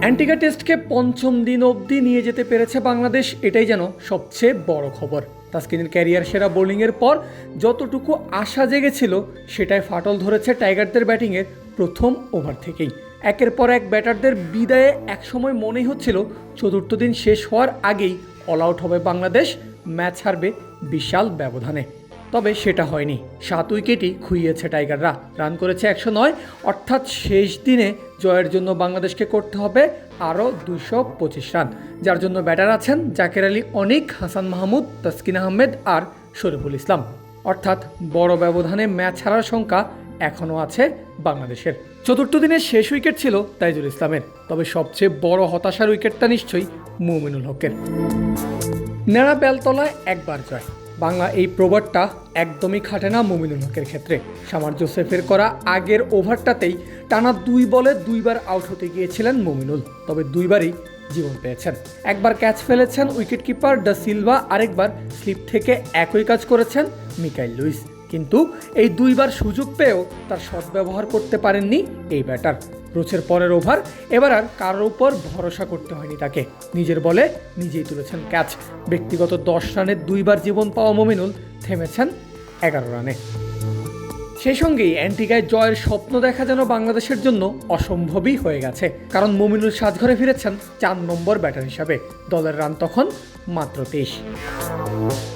Antigua টেস্টকে পঞ্চম দিন অবধি নিয়ে যেতে পেরেছে বাংলাদেশ, এটাই যেন সবচেয়ে বড় খবর। তাসকিনের ক্যারিয়ার সেরা বোলিংয়ের পর যতটুকু আশা জেগেছিল সেটাই ফাটল ধরেছে টাইগারদের ব্যাটিংয়ের প্রথম ওভার থেকেই। একের পর এক ব্যাটারদের বিদায়ে একসময় মনেই হচ্ছিল, চতুর্থ দিন শেষ হওয়ার আগেই অল আউট হবে বাংলাদেশ, ম্যাচ হারবে বিশাল ব্যবধানে। তবে সেটা হয়নি। সাত উইকেটই খুইয়েছে টাইগাররা। রান করেছে একশো নয়। অর্থাৎ শেষ দিনে জয়ের জন্য বাংলাদেশকে করতে হবে আরও দুশো পঁচিশ রান। যার জন্য ব্যাটার আছেন জাকের আলী অনিক, হাসান মাহমুদ, তাসকিন আহমেদ আর শরীফুল ইসলাম। অর্থাৎ বড় ব্যবধানে ম্যাচ হারার সংখ্যা এখনও আছে বাংলাদেশের। চতুর্থ দিনের শেষ উইকেট ছিল তাইজুল ইসলামের। তবে সবচেয়ে বড় হতাশার উইকেটটা নিশ্চয়ই মুমিনুল হকের। নেড়া বেলতলায় একবার জয়। বাংলা এই প্রবাদটা একদমই খাটে না মুমিনুল হকের ক্ষেত্রে। সামার জোসেফের করা আগের ওভারটাতেই টানা দুই বলে দুইবার আউট হতে গিয়েছিলেন মুমিনুল, তবে দুইবারই জীবন পেয়েছেন। একবার ক্যাচ ফেলেছেন উইকেটকিপার ডা সিলভা, আরেকবার স্লিপ থেকে একই কাজ করেছেন মিকাইল লুইস। কিন্তু এই দুইবার সুযোগ পেয়েও তার সদ্ব্যবহার করতে পারেননি এই ব্যাটার। রোচের পরের ওভার এবার আর কারোর উপর ভরসা করতে হয়নি তাকে। নিজের বলে নিজেই তুলেছেন ক্যাচ ব্যক্তিগত দশ রানে দুইবার জীবন পাওয়া মমিনুল থেমেছেন এগারো রানে। সেই সঙ্গেই অ্যান্টিগায় জয়ের স্বপ্ন দেখা যেন বাংলাদেশের জন্য অসম্ভবই হয়ে গেছে। কারণ মমিনুল সাজঘরে ফিরেছেন চার নম্বর ব্যাটার হিসাবে। দলের রান তখন মাত্র তেইশ।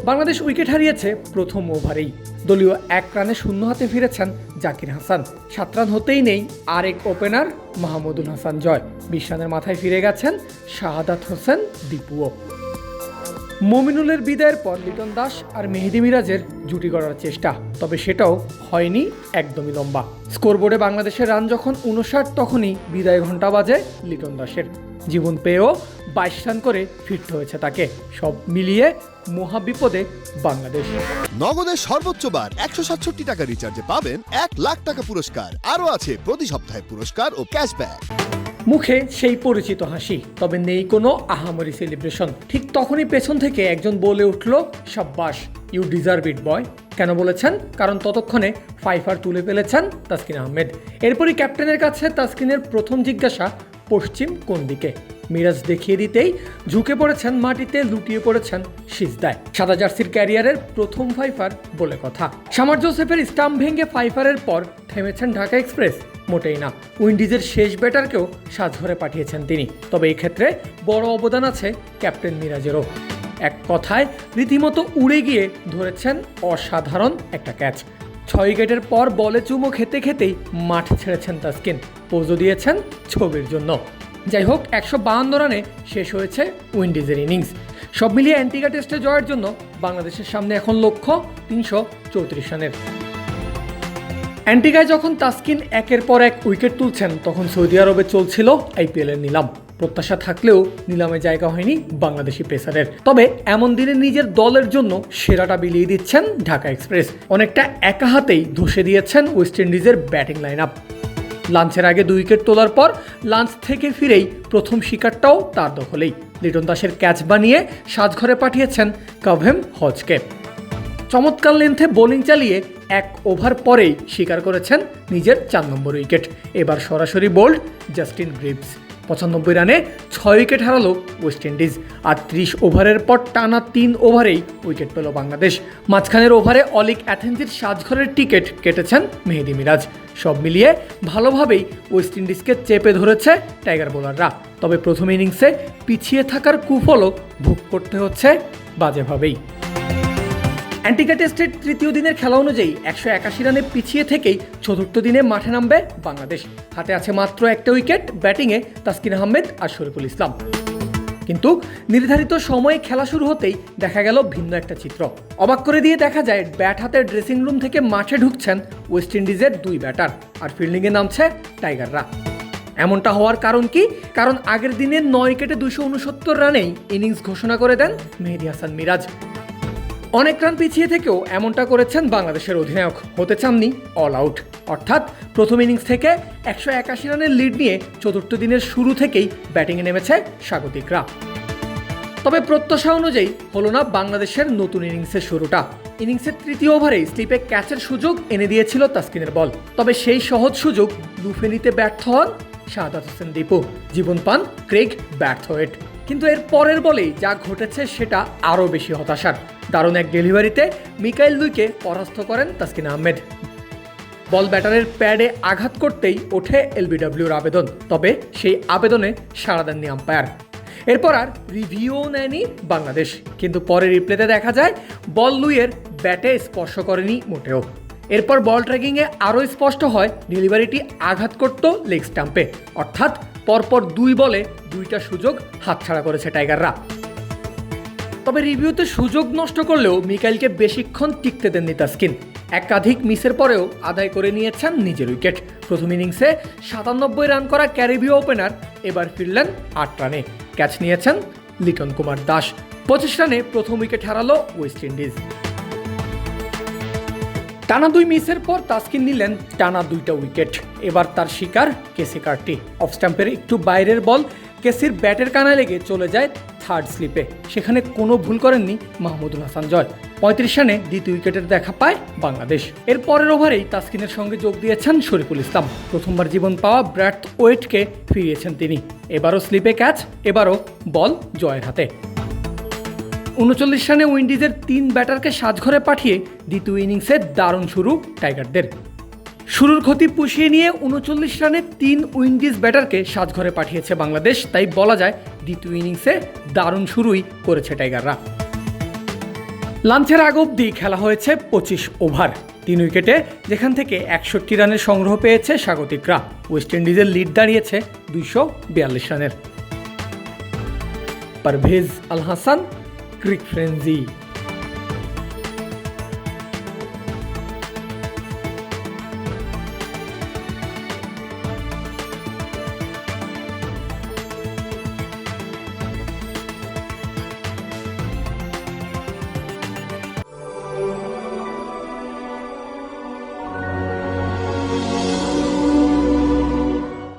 বাংলাদেশ উইকেট হারিয়েছে প্রথম ওভারেই। দলীয় এক রানে শূন্য হাতে ফিরেছেন জাকির হাসান। সাত রান হতেই নেই আরেক ওপেনার মাহমুদুল হাসান জয়। বিশ রানের মাথায় ফিরে গেছেন শাহাদাত হোসেন দীপুও। মমিনুলের বিদায়ের পর লিটন দাস আর মেহেদি মিরাজের জুটি করার চেষ্টা। তবে সেটাও হয়নি একদমই লম্বা। স্কোরবোর্ডে বাংলাদেশের রান যখন উনষাট, তখনই বিদায় ঘণ্টা বাজে লিটন দাসের। জীবন পেয়েও বাইশ রান করে ফিরতে হয়েছে তাকে। সব মিলিয়ে মহাবিপদে বাংলাদেশ। নগদের সর্বোচ্চ বার একশো সাতষট্টি টাকা রিচার্জে পাবেন এক লাখ টাকা পুরস্কার। আরও আছে প্রতি সপ্তাহে পুরস্কার ও ক্যাশব্যাক মুখে সেই পরিচিত হাসি তবে নেই কোনো আহামরি সেলিব্রেশন ঠিক তখনই পেছন থেকে একজন বলে উঠল সাব্বাস ইউ ডিজার্ভ ইট বয় কেন বলেছেন? কারণ ততক্ষণে ফাইফার তুলে ফেলেছেন তাসকিন আহমেদ। এরপরই ক্যাপ্টেনের কাছে তাসকিনের প্রথম জিজ্ঞাসা পশ্চিম কোন দিকে? মিরাজ দেখিয়ে দিতেই ঝুঁকে পড়েছেন মাটিতে, লুটিয়ে পড়েছেন সিজদায়। সাদা জার্সির ক্যারিয়ারের প্রথম ফাইফার বলে কথা। সামার জোসেফের স্টাম্প ভেঙে ফাইফারের পর থেমেছেন ঢাকা এক্সপ্রেস, মোটেই না। উইন্ডিজের শেষ ব্যাটারকেও সাজঘরে পাঠিয়েছেন তিনি। তবে এই ক্ষেত্রে বড় অবদান আছে ক্যাপ্টেন মিরাজেরও। এক কথায়, রীতিমতো উড়ে গিয়ে ধরেছেন অসাধারণ একটা ক্যাচ। ছয় উইকেটের পর বলে চুমো খেতে খেতেই মাঠ ছেড়েছেন তাসকিন। পোজও দিয়েছেন ছবির জন্য। যাই হোক একশো বাহান্ন রানে শেষ হয়েছে উইন্ডিজের ইনিংস। সব মিলিয়ে অ্যান্টিগা টেস্টে জয়ের জন্য বাংলাদেশের সামনে এখন লক্ষ্য তিনশো চৌত্রিশ রানের। অ্যান্টিগায় যখন তাসকিন একের পর এক উইকেট তুলছেন, তখন সৌদি আরবে চলছিল আইপিএলের নিলাম। প্রত্যাশা থাকলেও নিলামে জায়গা হয়নি বাংলাদেশি পেসারের। তবে এমন দিনে নিজের দলের জন্য সেরাটা বিলিয়ে দিচ্ছেন ঢাকা এক্সপ্রেস। অনেকটা একা হাতেই ধসে দিয়েছেন ওয়েস্ট ইন্ডিজের ব্যাটিং লাইন আপ লাঞ্চের আগে দুই উইকেট তোলার পর লাঞ্চ থেকে ফিরেই প্রথম শিকারটাও তার দখলেই। লিটন দাসের ক্যাচ বানিয়ে সাজঘরে পাঠিয়েছেন কভেম হজকে। চমৎকার লেন্থে বোলিং চালিয়ে এক ওভার পরেই স্বীকার করেছেন নিজের চার নম্বর উইকেট। এবার সরাসরি বোল্ড জাস্টিন গ্রিপস পঁচানব্বই রানে ছয় উইকেট হারালো ওয়েস্ট ইন্ডিজ আর ত্রিশ ওভারের পর টানা তিন ওভারেই উইকেট পেল বাংলাদেশ। মাঝখানের ওভারে অলিক অ্যাথেন্সির সাজঘরের টিকিট কেটেছেন মেহেদি মিরাজ। সব মিলিয়ে ভালোভাবেই ওয়েস্ট ইন্ডিজকে চেপে ধরেছে টাইগার বোলাররা। তবে প্রথম ইনিংসে পিছিয়ে থাকার কুফলও ভোগ করতে হচ্ছে বাজেভাবেই। অ্যান্টিকা টেস্টের তৃতীয় দিনের খেলা অনুযায়ী একশো একাশি রানে পিছিয়ে থেকেই চতুর্থ দিনে মাঠে নামবে বাংলাদেশ। হাতে আছে মাত্র একটা উইকেট, ব্যাটিংয়ে তাসকিন আহমেদ আর শরীফুল ইসলাম। কিন্তু নির্ধারিত সময়ে খেলা শুরু হতেই দেখা গেল ভিন্ন একটা চিত্র। অবাক করে দিয়ে দেখা যায়, ব্যাট হাতের ড্রেসিং রুম থেকে মাঠে ঢুকছেন ওয়েস্ট ইন্ডিজের দুই ব্যাটার আর ফিল্ডিংয়ে নামছে টাইগাররা। এমনটা হওয়ার কারণ কি? কারণ আগের দিনের নয় উইকেটে দুশো উনসত্তর রানেই ইনিংস ঘোষণা করে দেন মেহেদি হাসান মিরাজ। অনেক রান পিছিয়ে থেকেও এমনটা করেছেন বাংলাদেশের অধিনায়ক। হতে চাননি অল আউট অর্থাৎ প্রথম ইনিংস থেকে একশো একাশি রানের লিড নিয়ে চতুর্থ দিনের শুরু থেকেই ব্যাটিংয়ে নেমেছে স্বাগতিকরা। তবে প্রত্যাশা অনুযায়ী হলো না বাংলাদেশের নতুন ইনিংসের শুরুটা। ইনিংসের তৃতীয় ওভারেই স্লিপে ক্যাচের সুযোগ এনে দিয়েছিল তাসকিনের বল। তবে সেই সহজ সুযোগ লুফে নিতে ব্যর্থ হন শাহাদাত হোসেন দীপু। জীবন পান ক্রেগ ব্যর্থ ব্যর্থওয়েট কিন্তু এর পরের বলেই যা ঘটেছে সেটা আরও বেশি হতাশার। দারুণ এক ডেলিভারিতে মিকাইল লুইকে পরাস্ত করেন তাসকিন আহমেদ। বল ব্যাটারের প্যাডে আঘাত করতেই ওঠে এলবিডব্লিউর আবেদন, তবে সেই আবেদনে সাড়া দেননি আম্পায়ার। এরপর আর রিভিউও নেয়নি বাংলাদেশ, কিন্তু পরে রিপ্লেতে দেখা যায় বল লুইয়ের ব্যাটে স্পর্শ করেনি মোটেও। এরপর বল ট্র্যাকিংয়ে আরও স্পষ্ট হয় ডেলিভারিটি আঘাত করত লেগ স্টাম্পে। অর্থাৎ পরপর দুই বলে দুইটা সুযোগ হাতছাড়া করেছে টাইগাররা। তবে রিভিউতে সুযোগ নষ্ট করলেও মিকাইলকে বেশিক্ষণ টিকতে দেননি তাস্কিন একাধিক মিসের পরেও আদায় করে নিয়েছেন নিজের উইকেট। প্রথম ইনিংসে সাতানব্বই রান করা ক্যারিবীয় ওপেনার এবার ফিরলেন আট রানে। ক্যাচ নিয়েছেন লিটন কুমার দাস। পঁচিশ রানে প্রথম উইকেট হারালো ওয়েস্ট ইন্ডিজ। টানা দুই মিসের পর তাস্কিন নিলেন টানা দুইটা উইকেট। এবার তার শিকার কেসি কার্টি। অফ স্টাম্পের একটু বাইরের বল কেসির ব্যাটের কানায় লেগে চলে যায় থার্ড স্লিপে সেখানে কোনো ভুল করেননি মাহমুদুল হাসান জয়। পঁয়ত্রিশ রানে দ্বিতীয় উইকেটের দেখা পায় বাংলাদেশ। এর পরের ওভারেই তাস্কিনের সঙ্গে যোগ দিয়েছেন শরীফুল ইসলাম। প্রথমবার জীবন পাওয়া ব্র্যাট ওয়েটকে ফিরিয়েছেন তিনি। এবারও স্লিপে ক্যাচ এবারও বল জয়ের হাতে। উনচল্লিশ রানে উইন্ডিজের তিন ব্যাটারকে সাজঘরে পাঠিয়ে দ্বিতীয় ইনিংসে দারুণ শুরু টাইগারদের। শুরুর ক্ষতি পুষিয়ে নিয়ে উনচল্লিশ রানে তিন উইন্ডিজ ব্যাটারকে সাজঘরে পাঠিয়েছে বাংলাদেশ। তাই বলা যায়, দ্বিতীয় ইনিংসে দারুণ শুরুই করেছে টাইগাররা। লাঞ্চের আগ অবধি খেলা হয়েছে পঁচিশ ওভার। তিন উইকেটে যেখান থেকে একষট্টি রানের সংগ্রহ পেয়েছে স্বাগতিকরা। ওয়েস্ট ইন্ডিজের লিড দাঁড়িয়েছে দুইশো বিয়াল্লিশ রানের। Parvez Al Hasan, cric frenzy